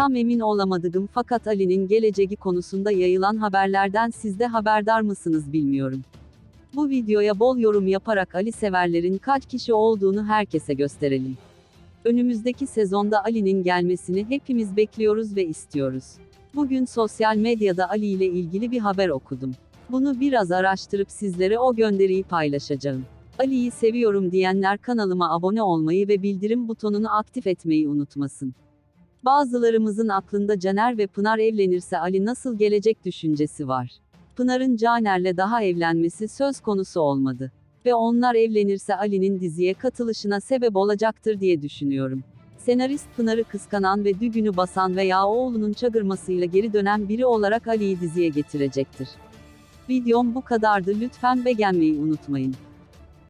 Tam emin olamadım fakat Ali'nin geleceği konusunda yayılan haberlerden siz de haberdar mısınız bilmiyorum. Bu videoya bol yorum yaparak Ali severlerin kaç kişi olduğunu herkese gösterelim. Önümüzdeki sezonda Ali'nin gelmesini hepimiz bekliyoruz ve istiyoruz. Bugün sosyal medyada Ali ile ilgili bir haber okudum. Bunu biraz araştırıp sizlere o gönderiyi paylaşacağım. Ali'yi seviyorum diyenler kanalıma abone olmayı ve bildirim butonunu aktif etmeyi unutmasın. Bazılarımızın aklında Caner ve Pınar evlenirse Ali nasıl gelecek düşüncesi var. Pınar'ın Caner'le daha evlenmesi söz konusu olmadı. Ve onlar evlenirse Ali'nin diziye katılışına sebep olacaktır diye düşünüyorum. Senarist Pınar'ı kıskanan ve düğünü basan veya oğlunun çagırmasıyla geri dönen biri olarak Ali'yi diziye getirecektir. Videom bu kadardı lütfen beğenmeyi unutmayın.